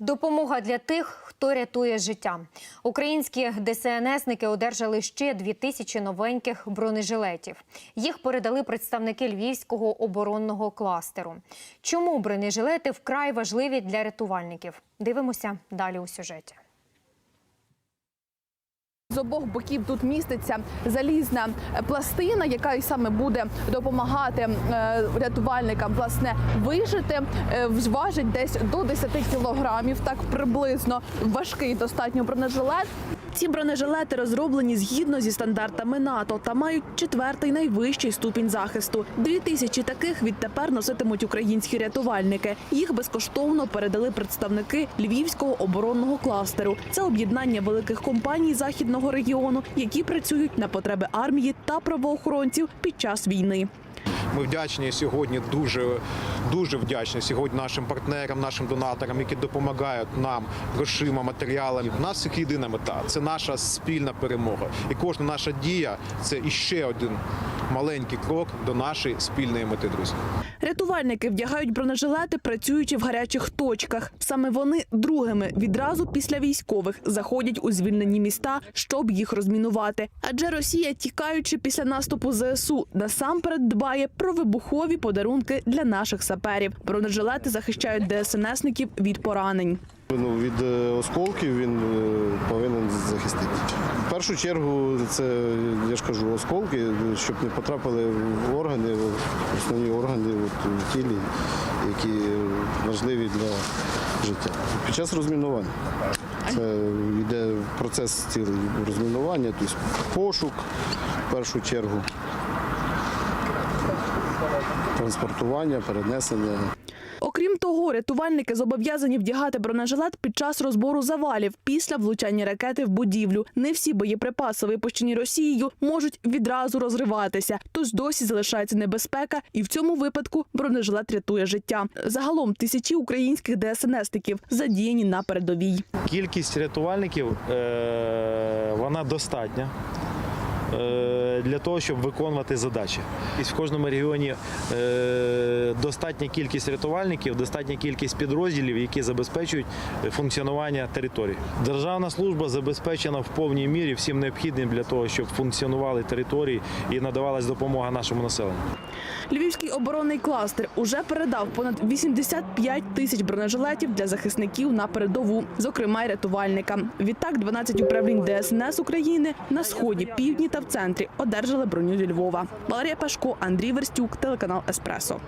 Допомога для тих, хто рятує життя. Українські ДСНСники одержали ще дві тисячі новеньких бронежилетів. Їх передали представники львівського оборонного кластеру. Чому бронежилети вкрай важливі для рятувальників? Дивимося далі у сюжеті. З обох боків тут міститься залізна пластина, яка і саме буде допомагати е, рятувальникам власне вижити. Е, Важить десь до 10 кілограмів, так приблизно важкий достатньо бронежилет. Ці бронежилети розроблені згідно зі стандартами НАТО та мають четвертий найвищий ступінь захисту. Дві тисячі таких відтепер носитимуть українські рятувальники. Їх безкоштовно передали представники Львівського оборонного кластеру. Це об'єднання великих компаній західного регіону, які працюють на потреби армії та правоохоронців під час війни. Ми вдячні сьогодні, дуже дуже вдячні сьогодні нашим партнерам, нашим донаторам, які допомагають нам грошима, матеріалами. У нас єдина мета це наша спільна перемога. І кожна наша дія це іще один маленький крок до нашої спільної мети, друзі. Рятувальники вдягають бронежилети, працюючи в гарячих точках. Саме вони другими відразу після військових заходять у звільнені міста, щоб їх розмінувати. Адже Росія, тікаючи після наступу ЗСУ, насамперед дбає про вибухові подарунки для наших саперів. Бронежилети захищають ДСНСників від поранень. Ну, від е, осколків він е, повинен захистити. Першу чергу це, я ж кажу, осколки, щоб не потрапили в органи, в основні органи от, в тілі, які важливі для життя. Під час розмінування. Це йде процес розмінування, тобто пошук в першу чергу, транспортування, перенесення. Окрім того, рятувальники зобов'язані вдягати бронежилет під час розбору завалів після влучання ракети в будівлю. Не всі боєприпаси, випущені Росією, можуть відразу розриватися, тож досі залишається небезпека, і в цьому випадку бронежилет рятує життя. Загалом тисячі українських ДСНСників задіяні на передовій. Кількість рятувальників е, вона достатня. Е, Для того щоб виконувати задачі, і в кожному регіоні е, достатня кількість рятувальників, достатня кількість підрозділів, які забезпечують функціонування території. Державна служба забезпечена в повній мірі всім необхідним для того, щоб функціонували території і надавалась допомога нашому населенню. Львівський оборонний кластер уже передав понад 85 тисяч бронежилетів для захисників на передову, зокрема й рятувальникам. Відтак 12 управлінь ДСНС України на сході, півдні та в центрі одержали броню зі Львова. Валерія Пашко, Андрій Верстюк, телеканал Еспресо.